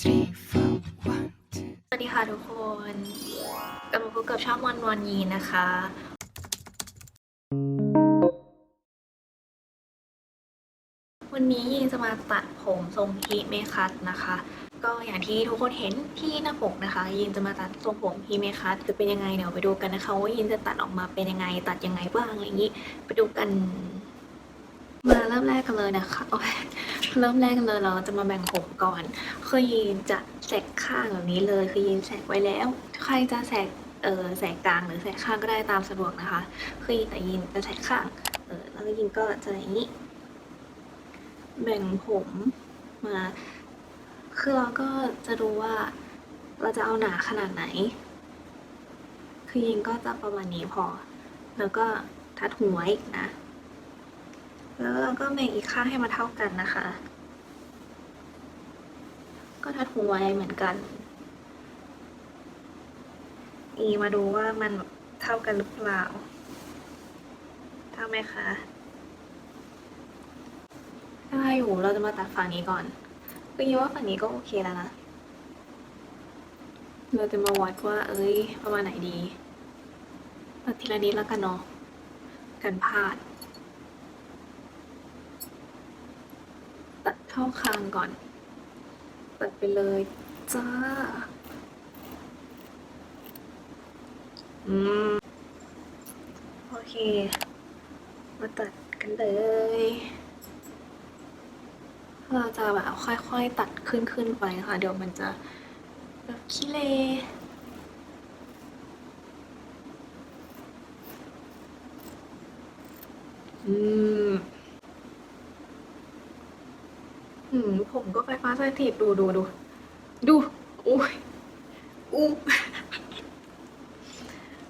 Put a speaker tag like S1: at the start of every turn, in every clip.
S1: สวัสดีค่ะทุกคนกลับมาพบกับช่องวันวันยีนะคะ วันนี้ยีนจะมาตัดผมทรงฮิเมคัตนะคะ ก็อย่างที่ทุกคนเห็นที่หน้าปกนะคะยีนจะมาตัดทรงผมฮิเมคัตจะเป็นยังไงเดี๋ยวไปดูกันนะคะว่ายีนจะตัดออกมาเป็นยังไงตัดยังไงบ้างอะไรอย่างนี้ไปดูกัน มาเริ่มแรกกันเลยนะคะเริ่มแรกกันเลยเราจะมาแบ่งผมก่อน คือยีนจะแสกข้างแบบนี้เลย คือยีนแสกไว้แล้ว ใครจะแสกเออแสกกลางหรือแสกข้างก็ได้ตามสะดวกนะคะ คือยีนแต่ยีนจะแสกข้างเออแล้วก็ยีนก็จะอย่างนี้ แบ่งผมมา คือเราก็จะดูว่าเราจะเอาหนาขนาดไหน คือยีนก็จะประมาณนี้พอ แล้วก็ทัดหัวอีกนะ แล้วเราก็แบ่งอีกข้างให้มาเท่ากันนะคะ ก็ทัดหูไว้เหมือนกัน อีมาดูว่ามันเท่ากันหรือเปล่า เท่าไหมคะได้อยู่เราจะมาตัดฝั่งนี้ก่อนคือยีว่าฝั่งนี้ก็โอเคแล้วนะ เราจะมาวัดว่า เอ้ย ประมาณไหนดีตัดทีละนิดแล้วกันเนาะกันพลาด ตัด เข้าคางก่อน ตัดไปเลยจ้า อืม โอเค มาตัดกันเลย เราจะแบบค่อยๆตัดขึ้นขึ้นไปนะคะเดี๋ยวมันจะแบบขี้เลอืม อืมผมก็ไฟฟ้าสถิตดูดูดูดูอุ้ยอู้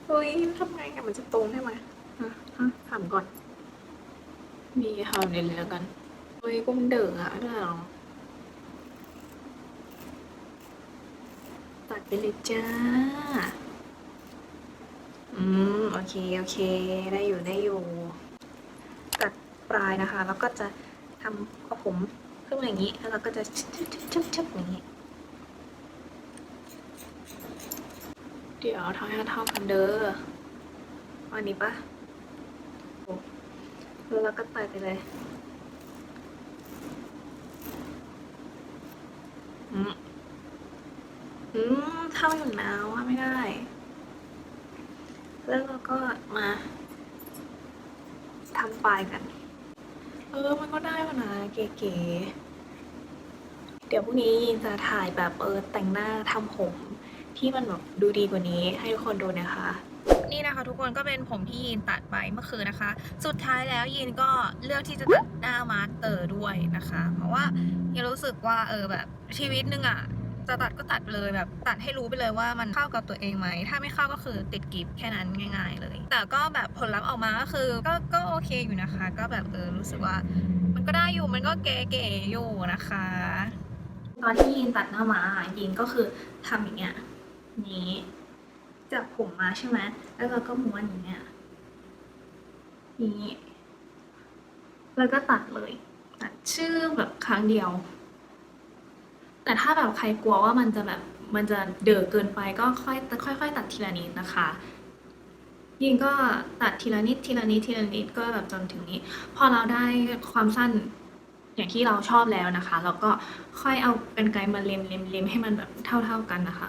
S1: เฮ้ยทำไงอะมันจะตรงได้ไหมฮะฮะถามก่อน มีทำเลยเลยแล้วกันเฮ้ยกุ้มเด๋ออะไม่ได้หรอตัดไปเลยจ้า อืม โอเค โอเค ได้อยู่ได้อยู่ ตัดปลายนะคะ แล้วก็จะทำเอาผม ขึ้นมาอย่างนี้ แล้วเราก็จะชึบชึบชึบชึบอย่างนี้ เดี๋ยวทำให้เท่ากันเด้อวันนี้ปะแล้วเราก็ตัดไปเลยอืมอืมเท่าอยู่นะว่าไม่ได้ แล้วเราก็มาทำปลายกัน เออ มันก็ได้วะนะเก๋ๆ เดี๋ยวพรุ่งนี้ยินจะถ่ายแบบเออแต่งหน้าทำผม ที่มันแบบดูดีกว่านี้ให้ทุกคนดูนะคะ นี่นะคะทุกคนก็เป็นผมที่ยีนตัดไปเมื่อคืนนะคะ สุดท้ายแล้วยีนก็เลือกที่จะตัดหน้ามาสเตอร์ด้วยนะคะ เพราะว่ายีนรู้สึกว่าเออแบบชีวิตหนึงอะ จะตัดก็ตัดเลยแบบตัดให้รู้ไปเลยว่ามันเข้ากับตัวเองไหม ถ้าไม่เข้าก็คือติดกิฟแค่นั้นง่าย ๆ เลย แต่ก็แบบผลลัพธ์ออกมาก็คือก็ก็โอเคอยู่นะคะ ก็แบบเออรู้สึกว่า มันก็ได้อยู่มันก็เก๋ๆอยู่นะคะ ตอนที่ยีนตัดหน้ามายีนก็คือทำอย่างเงี้ยนี้จับผมมาใช่ไหมแล้วเราก็ม้วนอย่างเงี้ยนี้แล้วก็ตัดเลยตัดชื่อแบบครั้งเดียว แต่ถ้าแบบใครกลัวว่ามันจะแบบมันจะเดือเกินไปก็ค่อยค่อย ๆ ตัดทีละนิดนะคะ ยิงก็ตัดทีละนิดทีละนิดทีละนิดก็แบบจนถึงนี้ พอเราได้ความสั้นอย่างที่เราชอบแล้วนะคะเราก็ค่อยเอาเป็นไกลมาเล็มเล็มเล็มให้มันแบบเท่า ๆกันนะคะ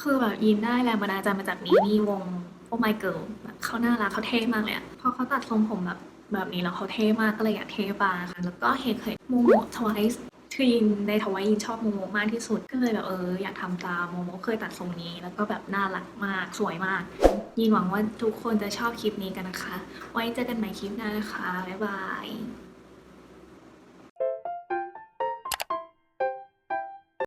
S1: คือแบบยินได้แรงบันดาลใจมาจากนี้นี่วงโอ my girl แบบเขาน่ารักเขาเท่มากเลยอะพอเขาตัดทรงผมแบบแบบนี้แล้วเขาเท่มากก็เลยอยากเท่บ้างค่ะแล้วก็เห็นเคยโมโมทวาย คือยินในทวายยินชอบโมโมมากที่สุดก็เลยแบบเอออยากทำตามโมโมเคยตัดทรงนี้ แล้วก็แบบน่ารักมากสวยมาก ยินหวังว่าทุกคนจะชอบคลิปนี้กันนะคะ ไว้เจอกันใหม่คลิปหน้านะคะบ๊ายบาย